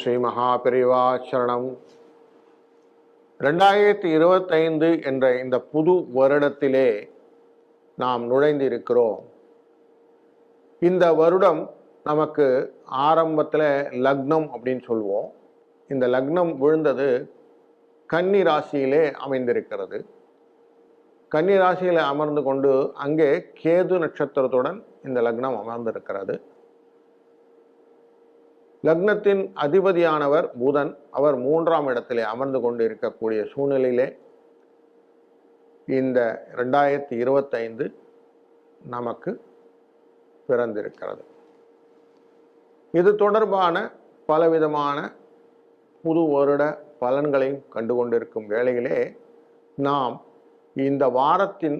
ஸ்ரீ மகாபெரிவா சரணம் ரெண்டாயிரத்தி இருபத்தைந்து என்ற இந்த புது வருடத்திலே நாம் நுழைந்திருக்கிறோம். இந்த வருடம் நமக்கு ஆரம்பத்தில் லக்னம் அப்படின்னு சொல்லுவோம் இந்த லக்னம் விழுந்தது கன்னி ராசியிலே அமைந்திருக்கிறது. கன்னி ராசியில் அமர்ந்து கொண்டு அங்கே கேது நட்சத்திரத்துடன் இந்த லக்னம் அமர்ந்திருக்கிறது. லக்னத்தின் அதிபதியானவர் புதன். அவர் மூன்றாம் இடத்திலே அமர்ந்து கொண்டு இருக்கக்கூடிய சூழ்நிலையிலே இந்த ரெண்டாயிரத்தி இருபத்தைந்து நமக்கு பிறந்திருக்கிறது. இது தொடர்பான பலவிதமான புது வருட பலன்களையும் கண்டு கொண்டிருக்கும் வேளையிலே நாம் இந்த வாரத்தின்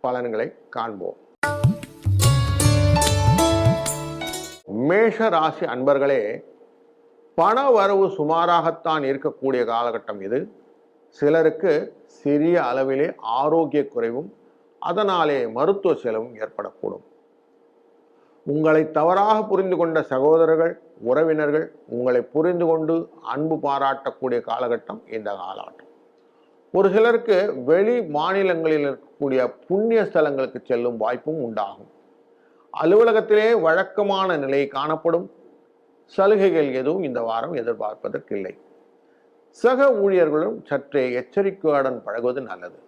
பலன்களை காண்போம். மேஷ ராசி அன்பர்களே பண வரவு சுமாராகத்தான் இருக்கக்கூடிய காலகட்டம் இது. சிலருக்கு சிறிய அளவிலே ஆரோக்கிய குறைவும் அதனாலே மருத்துவ செலவும் ஏற்படக்கூடும். உங்களை தவறாக புரிந்து கொண்ட சகோதரர்கள் உறவினர்கள் உங்களை புரிந்து கொண்டு அன்பு பாராட்டக்கூடிய காலகட்டம் இந்த காலகட்டம். ஒரு சிலருக்கு வெளி மாநிலங்களில் இருக்கக்கூடிய புண்ணிய ஸ்தலங்களுக்கு செல்லும் வாய்ப்பும் உண்டாகும். அலுவலகத்திலே வழக்கமான நிலை காணப்படும். சலுகைகள் எதுவும் இந்த வாரம் எதிர்பார்ப்பதற்கில்லை. சக ஊழியர்களும் சற்றே எச்சரிக்கையுடன் பழகுவது நல்லது.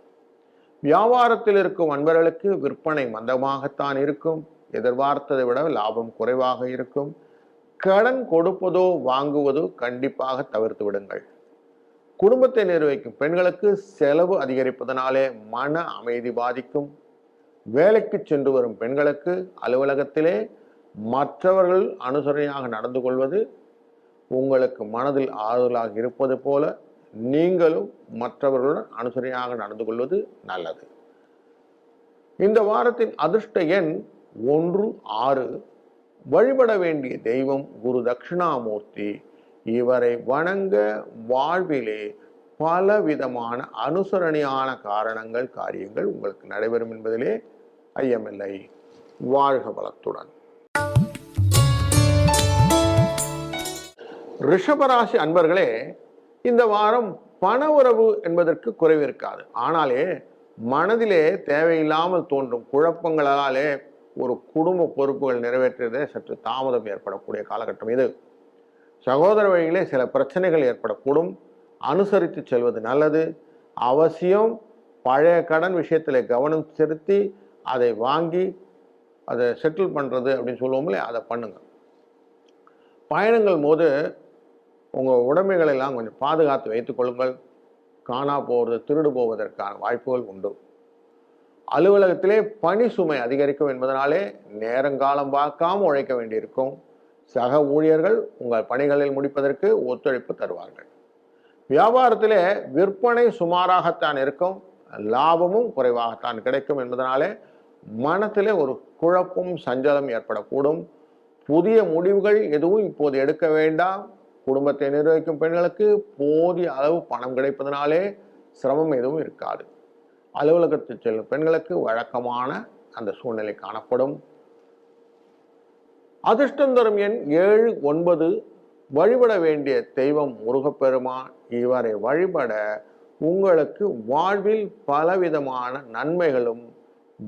வியாபாரத்தில் இருக்கும் அன்பர்களுக்கு விற்பனை மந்தமாகத்தான் இருக்கும். எதிர்பார்த்ததை விட லாபம் குறைவாக இருக்கும். கடன் கொடுப்பதோ வாங்குவதோ கண்டிப்பாக தவிர்த்து விடுங்கள். குடும்பத்தை நிர்வகிக்கும் பெண்களுக்கு செலவு அதிகரிப்பதனாலே மன அமைதி பாதிக்கும். வேலைக்கு சென்று வரும் பெண்களுக்கு அலுவலகத்திலே மற்றவர்கள் அனுசரணையாக நடந்து கொள்வது உங்களுக்கு மனதில் ஆறுதலாக இருப்பது போல நீங்களும் மற்றவர்களுடன் அனுசரணையாக நடந்து கொள்வது நல்லது. இந்த வாரத்தின் அதிர்ஷ்ட எண் ஒன்று ஆறு. வழிபட வேண்டிய தெய்வம் குரு தட்சிணாமூர்த்தி. இவரை வணங்க வாழ்விலே பல விதமான அனுசரணையான காரணங்கள் காரியங்கள் உங்களுக்கு நடைபெறும் என்பதிலே ஐயமில்லை. வாழ்க வளத்துடன். ரிஷபராசி அன்பர்களே இந்த வாரம் பண உறவு என்பதற்கு குறைவு இருக்காது. ஆனாலே மனதிலே தேவையில்லாமல் தோன்றும் குழப்பங்களாலே ஒரு குடும்ப பொறுப்புகள் நிறைவேற்றுவதே சற்று தாமதம் ஏற்படக்கூடிய காலகட்டம் இது. சகோதர வழியிலே சில பிரச்சனைகள் ஏற்படக்கூடும். அனுசரித்து செல்வது நல்லது. அவசியம் பழைய கடன் விஷயத்தில் கவனம் செலுத்தி அதை வாங்கி அதை செட்டில் பண்ணுறது அப்படின்னு சொல்லுவோம்லே அதை பண்ணுங்கள் பயணங்கள் போது உங்கள் உடைமைகளை எல்லாம் கொஞ்சம் பாதுகாத்து வைத்துக்கொள்ளுங்கள் காணா போவது திருடு போவதற்கான வாய்ப்புகள் உண்டு. அலுவலகத்திலே பணி சுமை அதிகரிக்கும் என்பதனாலே நேரங்காலம் பார்க்காம உழைக்க வேண்டியிருக்கும். சக ஊழியர்கள் உங்கள் பணிகளில் முடிப்பதற்கு ஒத்துழைப்பு தருவார்கள். வியாபாரத்திலே விற்பனை சுமாராகத்தான் இருக்கும் லாபமும் குறைவாகத்தான் கிடைக்கும் என்பதனாலே மனத்திலே ஒரு குழப்பம் சஞ்சலம் ஏற்படக்கூடும். புதிய முடிவுகள் எதுவும் இப்போது எடுக்க வேண்டாம். குடும்பத்தை நிர்வகிக்கும் பெண்களுக்கு போதிய அளவு பணம் கிடைப்பதனாலே சிரமம் எதுவும் இருக்காது. அலுவலகத்தில் செல்லும் பெண்களுக்கு வழக்கமான அந்த சூழ்நிலை காணப்படும். அதிர்ஷ்டம் தரும் எண் ஏழு ஒன்பது வழிபட வேண்டிய தெய்வம் முருகப்பெருமான் இவரை வழிபட உங்களுக்கு வாழ்வில் பலவிதமான நன்மைகளும்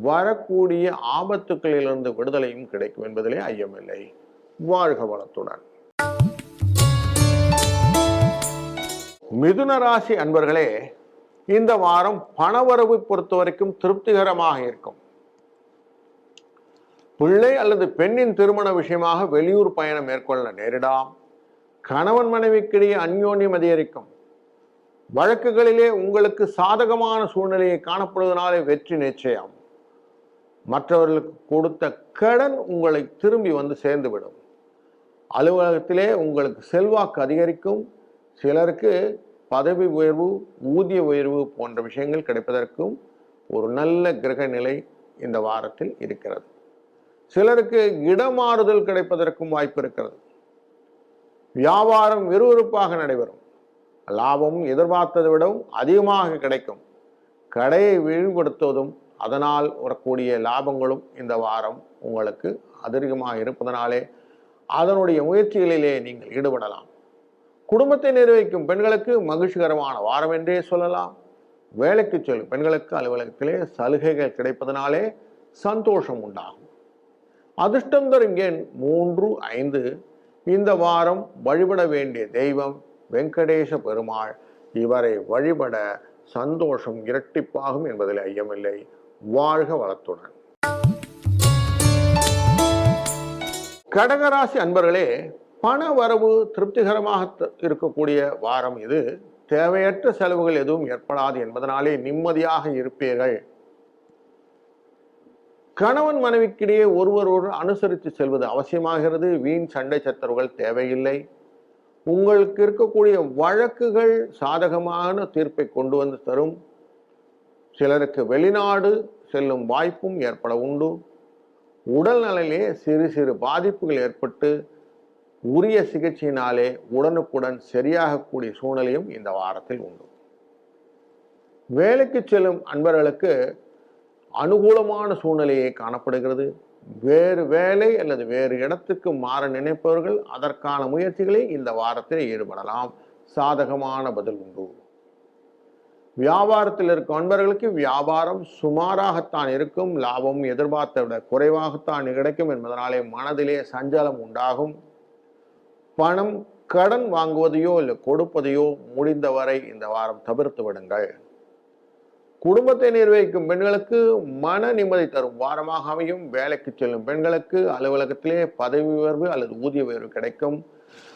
வரக்கூடிய ஆபத்துக்களிலிருந்து விடுதலையும் கிடைக்கும் என்பதிலே ஐயமில்லை. வாழ்க வளத்துடன். மிதுன ராசி அன்பர்களே இந்த வாரம் பணவரவு பொறுத்த வரைக்கும் திருப்திகரமாக இருக்கும். பிள்ளை அல்லது பெண்ணின் திருமண விஷயமாக வெளியூர் பயணம் மேற்கொள்ள நேரிடாம் கணவன் மனைவிக்கிடையே அந்யோன்யம் அதிகரிக்கும். வழக்குகளிலே உங்களுக்கு சாதகமான சூழ்நிலையை காணப்படுவதனாலே வெற்றி நிச்சயம். மற்றவர்களுக்கு கொடுத்த கடன் உங்களை திரும்பி வந்து சேர்ந்துவிடும். அலுவலகத்திலே உங்களுக்கு செல்வாக்கு அதிகரிக்கும். சிலருக்கு பதவி உயர்வு ஊதிய உயர்வு போன்ற விஷயங்கள் கிடைப்பதற்கும் ஒரு நல்ல கிரக நிலை இந்த வாரத்தில் இருக்கிறது. சிலருக்கு இடமாறுதல் கிடைப்பதற்கும் வாய்ப்பு இருக்கிறது. வியாபாரம் விறுவிறுப்பாக நடைபெறும். லாபம் எதிர்பார்த்ததை விடவும் அதிகமாக கிடைக்கும். கடையை விரிவுபடுத்துவதும் அதனால் வரக்கூடிய லாபங்களும் இந்த வாரம் உங்களுக்கு அதிகமாக இருப்பதனாலே அதனுடைய முயற்சிகளிலே நீங்கள் ஈடுபடலாம். குடும்பத்தை நிர்வகிக்கும் பெண்களுக்கு மகிழ்ச்சிகரமான வாரம் என்றே சொல்லலாம். வேலைக்கு செல்லும் பெண்களுக்கு அலுவலகத்திலே சலுகைகள் கிடைப்பதனாலே சந்தோஷம் உண்டாகும். அதிர்ஷ்டம் தரும் எண் மூன்று ஐந்து இந்த வாரம் வழிபட வேண்டிய தெய்வம் வெங்கடேச பெருமாள். இவரை வழிபட சந்தோஷம் இரட்டிப்பாகும் என்பதில் ஐயமில்லை. வாழ்க வளத்துடன். கடகராசி அன்பர்களே பண வரவு திருப்திகரமாக த- இருக்கக்கூடிய வாரம் இது. தேவையற்ற செலவுகள் எதுவும் ஏற்படாது என்பதனாலே நிம்மதியாக இருப்பீர்கள். கணவன் மனைவிக்கிடையே ஒருவர் ஒரு அனுசரித்து செல்வது அவசியமாகிறது. வீண் சண்டை சச்சரவுகள் தேவையில்லை. உங்களுக்கு இருக்கக்கூடிய வழக்குகள் சாதகமான தீர்ப்பை கொண்டு வந்து தரும். சிலருக்கு வெளிநாடு செல்லும் வாய்ப்பும் ஏற்பட உண்டு. உடல்நலையிலே சிறு சிறு பாதிப்புகள் ஏற்பட்டு உரிய சிகிச்சையினாலே உடனுக்குடன் சரியாகக்கூடிய சூழ்நிலையும் இந்த வாரத்தில் உண்டு. வேலைக்கு செல்லும் அன்பர்களுக்கு அனுகூலமான சூழ்நிலையை காணப்படுகிறது. வேறு வேலை அல்லது வேறு இடத்துக்கு மாற நினைப்பவர்கள் அதற்கான முயற்சிகளை இந்த வாரத்தில் ஈடுபடலாம். சாதகமான பதில் உண்டு. வியாபாரத்தில் இருக்கும் அன்பர்களுக்கு வியாபாரம் சுமாராகத்தான் இருக்கும். லாபம் எதிர்பார்த்த விட குறைவாகத்தான் கிடைக்கும் என்பதனாலே மனதிலே சஞ்சலம் உண்டாகும். பணம் கடன் வாங்குவதையோ இல்லை கொடுப்பதையோ முடிந்தவரை இந்த வாரம் தவிர்த்து விடுங்கள். குடும்பத்தை நிர்வகிக்கும் பெண்களுக்கு மன நிம்மதி தரும் வாரமாக அமையும். வேலைக்கு செல்லும் பெண்களுக்கு அலுவலகத்திலே பதவி உயர்வு அல்லது ஊதிய உயர்வு கிடைக்கும்.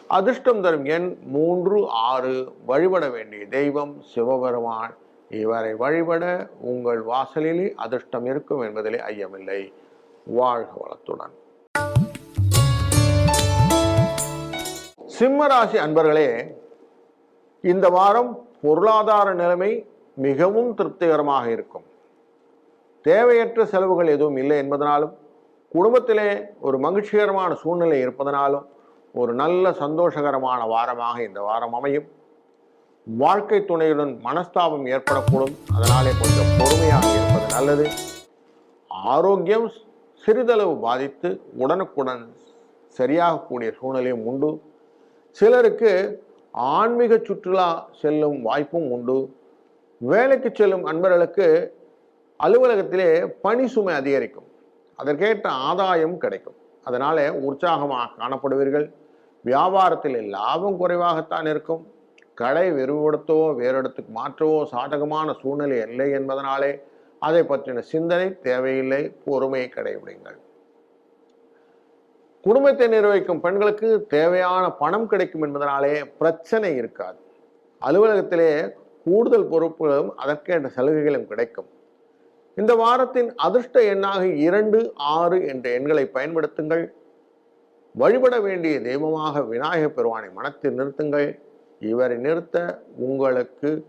அதிர்ஷ்டம் தரும் எண் மூன்று ஆறு. வழிபட வேண்டிய தெய்வம் சிவபெருமான். இவரை வழிபட உங்கள் வாசலிலே அதிர்ஷ்டம் இருக்கும் என்பதிலே ஐயமில்லை. வாழ்க வளத்துடன். சிம்ம ராசி அன்பர்களே இந்த வாரம் பொருளாதார நிலைமை மிகவும் திருப்திகரமாக இருக்கும். தேவையற்ற செலவுகள் எதுவும் இல்லை என்பதனாலும் குடும்பத்திலே ஒரு மகிழ்ச்சிகரமான சூழ்நிலை இருப்பதனாலும் ஒரு நல்ல சந்தோஷகரமான வாரமாக இந்த வாரம் அமையும். வாழ்க்கை துணையுடன் மனஸ்தாபம் ஏற்படக்கூடும். அதனாலே கொஞ்சம் பொறுமையாக இருப்பது நல்லது. ஆரோக்கியம் சிறிதளவு பாதித்து உடனுக்குடன் சரியாகக்கூடிய சூழ்நிலையும் உண்டு. சிலருக்கு ஆன்மீக சுற்றுலா செல்லும் வாய்ப்பும் உண்டு. வேலைக்கு செல்லும் அன்பர்களுக்கு அலுவலகத்திலே பணி சுமை அதிகரிக்கும். அதற்கேற்ற ஆதாயம் கிடைக்கும். அதனால உற்சாகமாக காணப்படுவீர்கள். வியாபாரத்தில் லாபம் குறைவாகத்தான் இருக்கும். கடை விரிவுபடுத்தவோ வேறு இடத்துக்கு மாற்றவோ சாதகமான சூழ்நிலை இல்லை என்பதனாலே அதை பற்றின சிந்தனை தேவையில்லை. பொறுமையை கடைபிடிங்கள் குடும்பத்தை நிர்வகிக்கும் பெண்களுக்கு தேவையான பணம் கிடைக்கும் என்பதனாலே பிரச்சனை இருக்காது. அலுவலகத்திலே கூடுதல் பொறுப்புகளும் அதற்கேற்ற சலுகைகளும் கிடைக்கும். இந்த வாரத்தின் அதிர்ஷ்ட எண்ணாக இரண்டு ஆறு என்ற எண்களை பயன்படுத்துங்கள். வழிபட வேண்டிய தெய்வமாக விநாயகப் பெருமானை மனத்தில் நிறுத்துங்கள். இவரை நிறுத்த உங்களுக்கு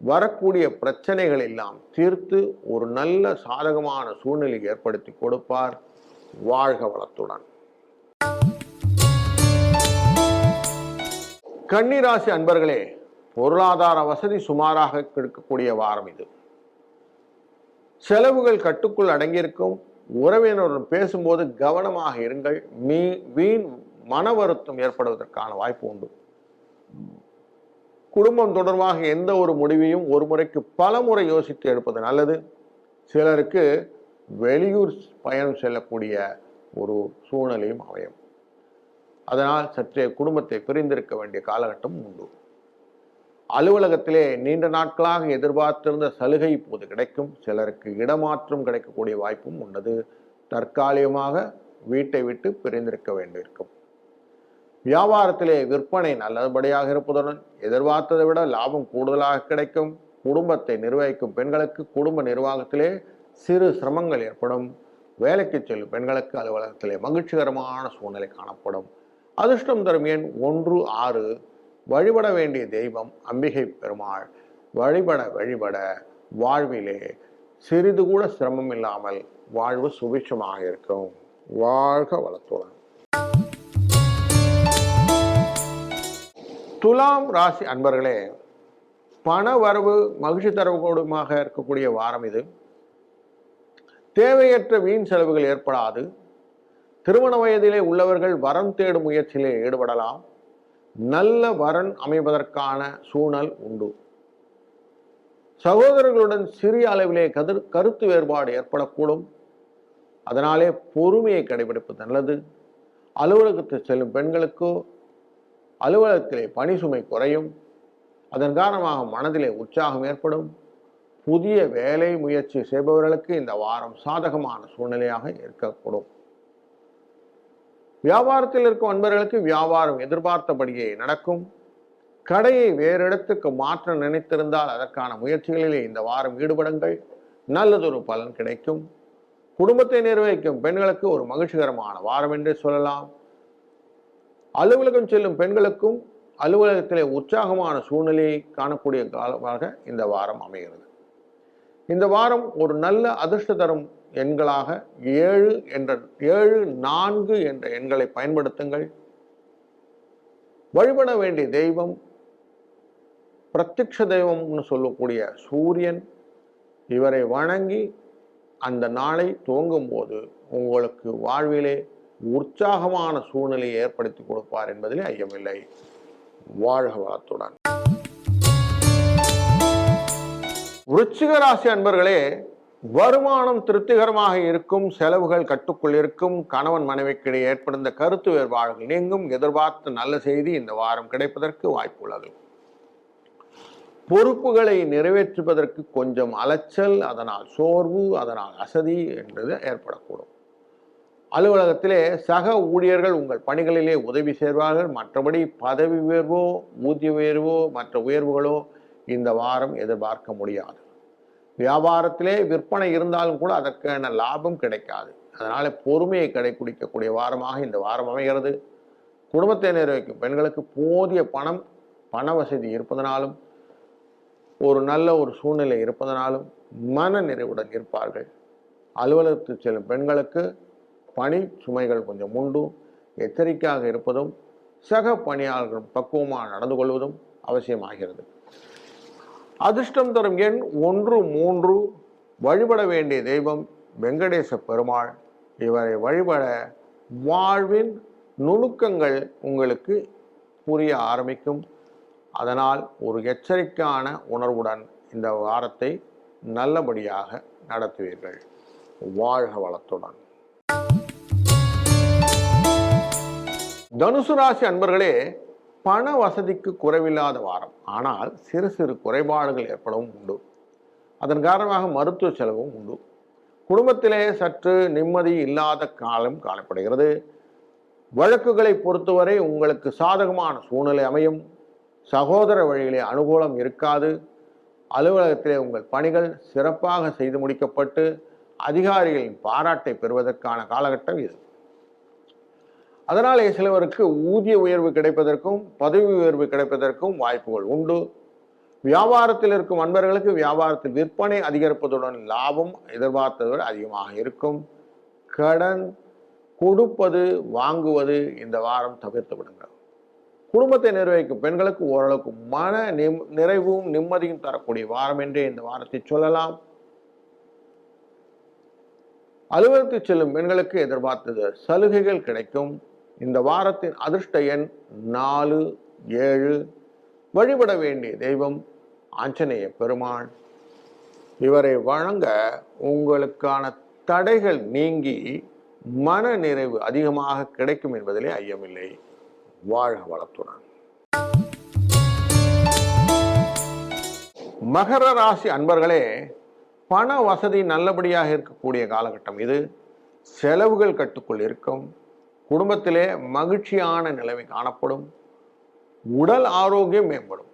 வரக்கூடிய பிரச்சனைகள் எல்லாம் தீர்த்து ஒரு நல்ல சாதகமான சூழ்நிலை ஏற்படுத்தி கொடுப்பார். வாழ்க வளத்துடன். கன்னிராசி அன்பர்களே பொருளாதார வசதி சுமாராக இருக்கக்கூடிய வாரம் இது. செலவுகள் கட்டுக்குள் அடங்கியிருக்கும். உறவினருடன் பேசும்போது கவனமாக இருங்கள். மீ வீண் மன வருத்தம் ஏற்படுவதற்கான வாய்ப்பு உண்டு. குடும்பம் தொடர்பாக எந்த ஒரு முடிவையும் ஒரு முறைக்கு பல முறை யோசித்து எடுப்பது நல்லது. சிலருக்கு வெளியூர் பயணம் செல்லக்கூடிய ஒரு சூழ்நிலையும் அமையும். அதனால் சற்றே குடும்பத்தை பிரிந்திருக்க வேண்டிய காலகட்டம் உண்டு. அலுவலகத்திலே நீண்ட நாட்களாக எதிர்பார்த்திருந்த சலுகை இப்போது கிடைக்கும். சிலருக்கு இடமாற்றம் கிடைக்கக்கூடிய வாய்ப்பும் உள்ளது தற்காலிகமாக வீட்டை விட்டு பிரிந்திருக்க வேண்டியிருக்கும். வியாபாரத்திலே விற்பனை நல்லபடியாக இருப்பதுடன் எதிர்பார்த்ததை விட லாபம் கூடுதலாக கிடைக்கும். குடும்பத்தை நிர்வகிக்கும் பெண்களுக்கு குடும்ப நிர்வாகத்திலே சிறு சிரமங்கள் ஏற்படும். வேலைக்கு செல்லும் பெண்களுக்கு அலுவலகத்திலே மகிழ்ச்சிகரமான சூழ்நிலை காணப்படும். அதிர்ஷ்டம் தரும் எண் ஒன்று ஆறு. வழிபட வேண்டிய தெய்வம் அம்பிகை பெருமாள். வழிபட வழிபட வாழ்விலே சிறிது கூட சிரமம் இல்லாமல் வாழ்வு சுபிட்சமாக இருக்கும். வாழ்க வளத்துடன். துலாம் ராசி அன்பர்களே பண வரவு மகிழ்ச்சி தரவுகூடமாக இருக்கக்கூடிய வாரம் இது. தேவையற்ற வீண் செலவுகள் ஏற்படாது. திருமண வயதிலே உள்ளவர்கள் வரம் தேடும் முயற்சியிலே ஈடுபடலாம். நல்ல வரன் அமைவதற்கான சூழல் உண்டு. சகோதரர்களுடன் சிறிய அளவிலே கதிர் கருத்து வேறுபாடு ஏற்படக்கூடும். அதனாலே பொறுமையை கடைபிடிப்பது நல்லது. அலுவலகத்தில் செல்லும் பெண்களுக்கோ அலுவலகத்திலே பணி சுமை குறையும். அதன் காரணமாக மனதிலே உற்சாகம் ஏற்படும். புதிய வேலை முயற்சி செய்பவர்களுக்கு இந்த வாரம் சாதகமான சூழ்நிலையாக இருக்கக்கூடும். வியாபாரத்தில் இருக்கும் அன்பர்களுக்கு வியாபாரம் எதிர்பார்த்தபடியே நடக்கும். கடையை வேறு இடத்துக்கு மாற்ற நினைத்திருந்தால் அதற்கான முயற்சிகளிலே இந்த வாரம் ஈடுபடுங்கள். நல்லதொரு பலன் கிடைக்கும். குடும்பத்தை நிர்வகிக்கும் பெண்களுக்கு ஒரு மகிழ்ச்சிகரமான வாரம் என்றே சொல்லலாம். அலுவலகம் செல்லும் பெண்களுக்கும் அலுவலகத்திலே உற்சாகமான சூழ்நிலையை காணக்கூடிய காலமாக இந்த வாரம் அமைகிறது. இந்த வாரம் ஒரு நல்ல அதிர்ஷ்ட தரும் எண்களாக ஏழு என்ற ஏழு நான்கு என்ற எண்களை பயன்படுத்துங்கள். வழிபட வேண்டிய தெய்வம் பிரத்யக்ஷ தெய்வம்னு சொல்லக்கூடிய சூரியன் இவரை வணங்கி அந்த நாளை துவங்கும் போது உங்களுக்கு வாழ்விலே உற்சாகமான சூழ்நிலையை ஏற்படுத்தி கொடுப்பார் என்பதிலே ஐயமில்லை. வாழ்க வளத்துடன். விருச்சிக ராசி அன்பர்களே வருமானம் திருப்திகரமாக இருக்கும் செலவுகள் கட்டுக்குள் இருக்கும் கணவன் மனைவிக்கிடையே ஏற்படுந்த கருத்து வேறுபாடுகள் நீங்கும். எதிர்பார்த்த நல்ல செய்தி இந்த வாரம் கிடைப்பதற்கு வாய்ப்புள்ளது பொறுப்புகளை நிறைவேற்றுவதற்கு கொஞ்சம் அலைச்சல் அதனால் சோர்வு அதனால் அசதி என்பது ஏற்படக்கூடும். அலுவலகத்திலே சக ஊழியர்கள் உங்கள் பணிகளிலே உதவி செய்வார்கள் மற்றபடி பதவி உயர்வோ ஊதிய உயர்வோ மற்ற உயர்வுகளோ இந்த வாரம் எதிர்பார்க்க முடியாது. வியாபாரத்திலே விற்பனை இருந்தாலும் கூட அதற்கான லாபம் கிடைக்காது. அதனால் பொறுமையை கடைபிடிக்கக்கூடிய வாரமாக இந்த வாரம் அமைகிறது. குடும்பத்தை நிர்வகிக்கும் பெண்களுக்கு போதிய பணம் பண வசதி இருப்பதனாலும் ஒரு நல்ல ஒரு சூழ்நிலை இருப்பதனாலும் மன நிறைவுடன் இருப்பார்கள். அலுவலகத்துக்கு செல்லும் பெண்களுக்கு பணி சுமைகள் கொஞ்சம் உண்டு. எச்சரிக்கையாக இருப்பதும் சக பணியாளர்கள் பக்குவமாக நடந்து கொள்வதும் அவசியமாகிறது. அதிர்ஷ்டம் தரும் எண் ஒன்று மூன்று. வழிபட வேண்டிய தெய்வம் வெங்கடேச பெருமாள். இவரை வழிபட வாழ்வின் நுணுக்கங்கள் உங்களுக்கு புரிய ஆரம்பிக்கும். அதனால் ஒரு எச்சரிக்கையான உணர்வுடன் இந்த வாரத்தை நல்லபடியாக நடத்துவீர்கள். வாழ்க வளத்துடன். தனுசு ராசி அன்பர்களே பண வசதிக்கு குறைவில்லாத வாரம். ஆனால் சிறு சிறு குறைபாடுகள் ஏற்படவும் உண்டு. அதன் காரணமாக மருத்துவ செலவும் உண்டு. குடும்பத்திலே சற்று நிம்மதி இல்லாத காலம் காணப்படுகிறது. வழக்குகளை பொறுத்தவரை உங்களுக்கு சாதகமான சூழ்நிலை அமையும். சகோதர வழியிலே அனுகூலம் இருக்காது. அலுவலகத்திலே உங்கள் பணிகள் சிறப்பாக செய்து முடிக்கப்பட்டு அதிகாரிகளின் பாராட்டை பெறுவதற்கான காலகட்டம் இது. அதனாலே சிலவருக்கு ஊதிய உயர்வு கிடைப்பதற்கும் பதவி உயர்வு கிடைப்பதற்கும் வாய்ப்புகள் உண்டு. வியாபாரத்தில் இருக்கும் அன்பர்களுக்கு வியாபாரத்தில் விற்பனை அதிகரிப்பதுடன் லாபம் எதிர்பார்த்ததை விட அதிகமாக இருக்கும். கடன் கொடுப்பது வாங்குவது இந்த வாரம் தவிர்த்து விடுங்கள். குடும்பத்தை நிர்வகிக்கும் பெண்களுக்கு ஓரளவுக்கு மன நிம் நிறைவும் நிம்மதியும் தரக்கூடிய வாரம் என்றே இந்த வாரத்தை சொல்லலாம். அலுவலகத்தில் செல்லும் பெண்களுக்கு எதிர்பார்த்தது சலுகைகள் கிடைக்கும். இந்த வாரத்தின் அதிர்ஷ்ட எண் நாலு ஏழு. வழிபட வேண்டிய தெய்வம் ஆஞ்சநேய பெருமாள். இவரை வழங்க உங்களுக்கான தடைகள் நீங்கி மன நிறைவு அதிகமாக கிடைக்கும் என்பதிலே ஐயமில்லை. வாழ்க வளத்துடன். மகர ராசி அன்பர்களே பண வசதி நல்லபடியாக இருக்கக்கூடிய காலகட்டம் இது. செலவுகள் கட்டுக்குள் இருக்கும். குடும்பத்திலே மகிழ்ச்சியான நிலைமை காணப்படும். உடல் ஆரோக்கியம் மேம்படும்.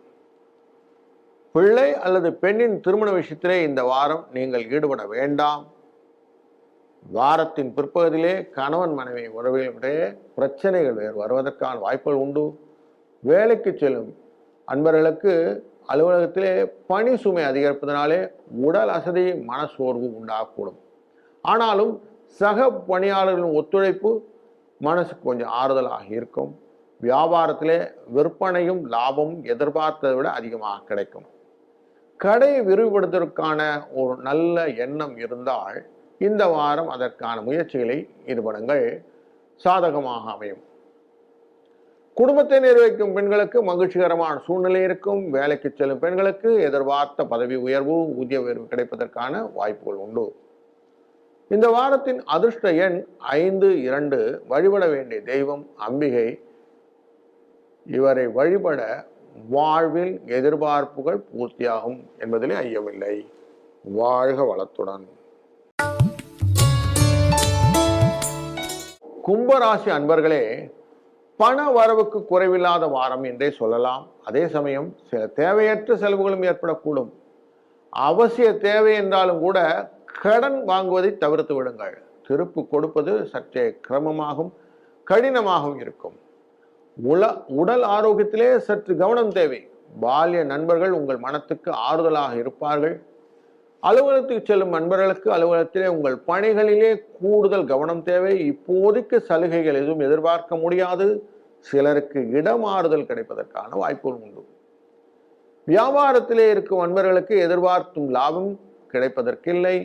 பிள்ளை அல்லது பெண்ணின் திருமண விஷயத்திலே இந்த வாரம் நீங்கள் ஈடுபட வேண்டாம். வாரத்தின் பிற்பகுதியிலே கணவன் மனைவி உறவிலே பிரச்சனைகள் வேறு வருவதற்கான வாய்ப்புகள் உண்டு. வேலைக்கு செல்லும் அன்பர்களுக்கு அலுவலகத்திலே பணி சுமை அதிகரிப்பதனாலே உடல் அசதி மனசோர்வு உண்டாகக்கூடும். ஆனாலும் சக பணியாளர்களின் ஒத்துழைப்பு மனசுக்கு கொஞ்சம் ஆறுதலாக இருக்கும். வியாபாரத்திலே விற்பனையும் லாபமும் எதிர்பார்த்ததை விட அதிகமாக கிடைக்கும். கடையை விரிவுபடுத்துவதற்கான ஒரு நல்ல எண்ணம் இருந்தால் இந்த வாரம் அதற்கான முயற்சிகளை ஈடுபடுங்கள். சாதகமாக அமையும். குடும்பத்தை நிர்வகிக்கும் பெண்களுக்கு மகிழ்ச்சிகரமான சூழ்நிலை இருக்கும். வேலைக்கு செல்லும் பெண்களுக்கு எதிர்பார்த்த பதவி உயர்வு ஊதிய உயர்வு கிடைப்பதற்கான வாய்ப்புகள் உண்டு. இந்த வாரத்தின் அதிர்ஷ்ட எண் ஐந்து இரண்டு வழிபட வேண்டிய தெய்வம் அம்பிகை. இவரை வழிபட வாழ்வில் எதிர்பார்ப்புகள் பூர்த்தியாகும் என்பதிலே ஐயமில்லை. வாழ்க வளத்துடன். கும்பராசி அன்பர்களே பண வரவுக்கு குறைவில்லாத வாரம் என்றே சொல்லலாம். அதே சமயம் சில தேவையற்ற செலவுகளும் ஏற்படக்கூடும். அவசிய தேவை என்றாலும் கூட கடன் வாங்குவதை தவிர்த்து விடுங்கள். திருப்பு கொடுப்பது சற்றே கிரமமாகவும் கடினமாகவும் இருக்கும். உல உடல் ஆரோக்கியத்திலே சற்று கவனம் தேவை. பால்ய நண்பர்கள் உங்கள் மனத்துக்கு ஆறுதலாக இருப்பார்கள். அலுவலகத்துக்கு செல்லும் நண்பர்களுக்கு அலுவலகத்திலே உங்கள் பணிகளிலே கூடுதல் கவனம் தேவை. இப்போதைக்கு சலுகைகள் எதுவும் எதிர்பார்க்க முடியாது. சிலருக்கு இடமாறுதல் கிடைப்பதற்கான வாய்ப்புகள் உண்டு. வியாபாரத்திலே இருக்கும் நண்பர்களுக்கு எதிர்பார்க்கும் லாபம் கிடைப்பதற்கில்லை.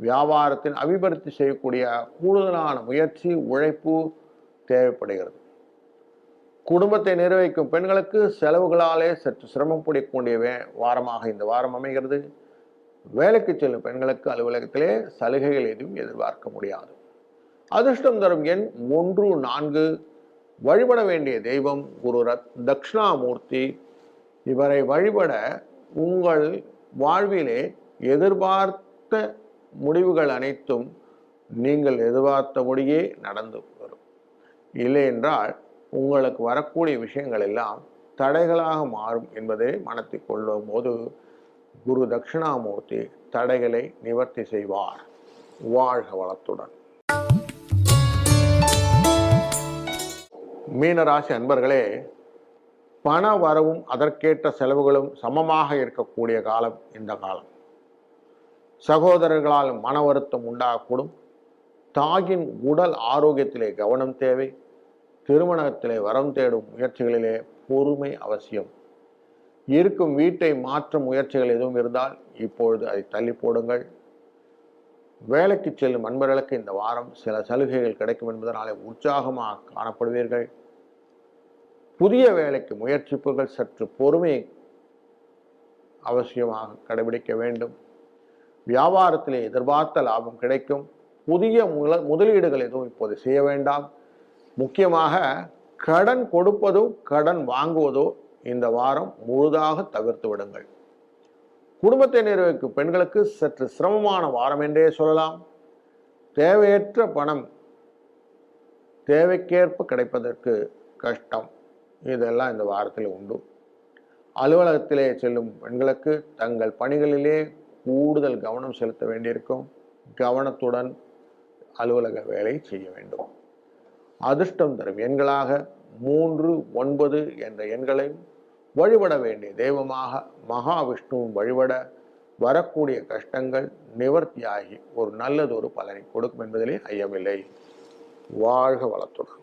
வியாபாரத்தின் அபிவிருத்தி செய்யக்கூடிய கூடுதலான முயற்சி உழைப்பு தேவைப்படுகிறது. குடும்பத்தை நிர்வகிக்கும் பெண்களுக்கு செலவுகளாலே சற்று சிரமப்படக்கூடிய வே- வாரமாக இந்த வாரம் அமைகிறது. வேலைக்கு செல்லும் பெண்களுக்கு அலுவலகத்திலே சலுகைகள் எதுவும் எதிர்பார்க்க முடியாது. அதிர்ஷ்டம் தரும் எண் ஒன்று நான்கு. வழிபட வேண்டிய தெய்வம் குரு ரத் தக்ஷணாமூர்த்தி இவரை வழிபட உங்கள் வாழ்விலே எதிர்பார்த்த முடிவுகள் அனைத்தும் நீங்கள் எதிர்பார்த்தபடியே நடந்து வரும். இல்லை என்றால் உங்களுக்கு வரக்கூடிய விஷயங்கள் எல்லாம் தடைகளாக மாறும் என்பதை மனத்தில் கொள்ளும் போது குரு தட்சிணாமூர்த்தி தடைகளை நிவர்த்தி செய்வார். வாழ்க வளத்துடன். மீனராசி அன்பர்களே பண வரவும் அதற்கேற்ற செலவுகளும் சமமாக இருக்கக்கூடிய காலம் இந்த காலம். சகோதரர்களால் மன வருத்தம் உண்டாகக்கூடும். தாயின் உடல் ஆரோக்கியத்திலே கவனம் தேவை. திருமணத்திலே வரம் தேடும் முயற்சிகளிலே பொறுமை அவசியம். இருக்கும் வீட்டை மாற்றும் முயற்சிகள் எதுவும் இருந்தால் இப்பொழுது அதை தள்ளி போடுங்கள். வேலைக்கு செல்லும் நண்பர்களுக்கு இந்த வாரம் சில சலுகைகள் கிடைக்கும் என்பதனாலே உற்சாகமாக காணப்படுவீர்கள். புதிய வேலைக்கு முயற்சிப்புகள் சற்று பொறுமை அவசியமாக கடைபிடிக்க வேண்டும். வியாபாரத்திலே எதிர்பார்த்த லாபம் கிடைக்கும். புதிய முல முதலீடுகள் எதுவும் இப்போது செய்ய வேண்டாம். முக்கியமாக கடன் கொடுப்பதோ கடன் வாங்குவதோ இந்த வாரம் முழுதாக தவிர்த்து விடுங்கள். குடும்பத்தை நிர்வகிக்கும் பெண்களுக்கு சற்று சிரமமான வாரம் என்றே சொல்லலாம். தேவையற்ற பணம் தேவைக்கேற்ப கிடைப்பதற்கு கஷ்டம். இதெல்லாம் இந்த வாரத்தில் உண்டு. அலுவலகத்திலே செல்லும் பெண்களுக்கு தங்கள் பணிகளிலே கூடுதல் கவனம் செலுத்த வேண்டியிருக்கும். கவனத்துடன் அலுவலக வேலை செய்ய வேண்டும். அதிர்ஷ்டம் தரும் எண்களாக மூன்று ஒன்பது என்ற எண்களையும் வழிபட வேண்டிய தெய்வமாக மகாவிஷ்ணுவும் வழிபட வரக்கூடிய கஷ்டங்கள் நிவர்த்தியாகி ஒரு நல்லதொரு பலனை கொடுக்கும் என்பதிலே ஐயமில்லை. வாழ்க வளத்துடன்.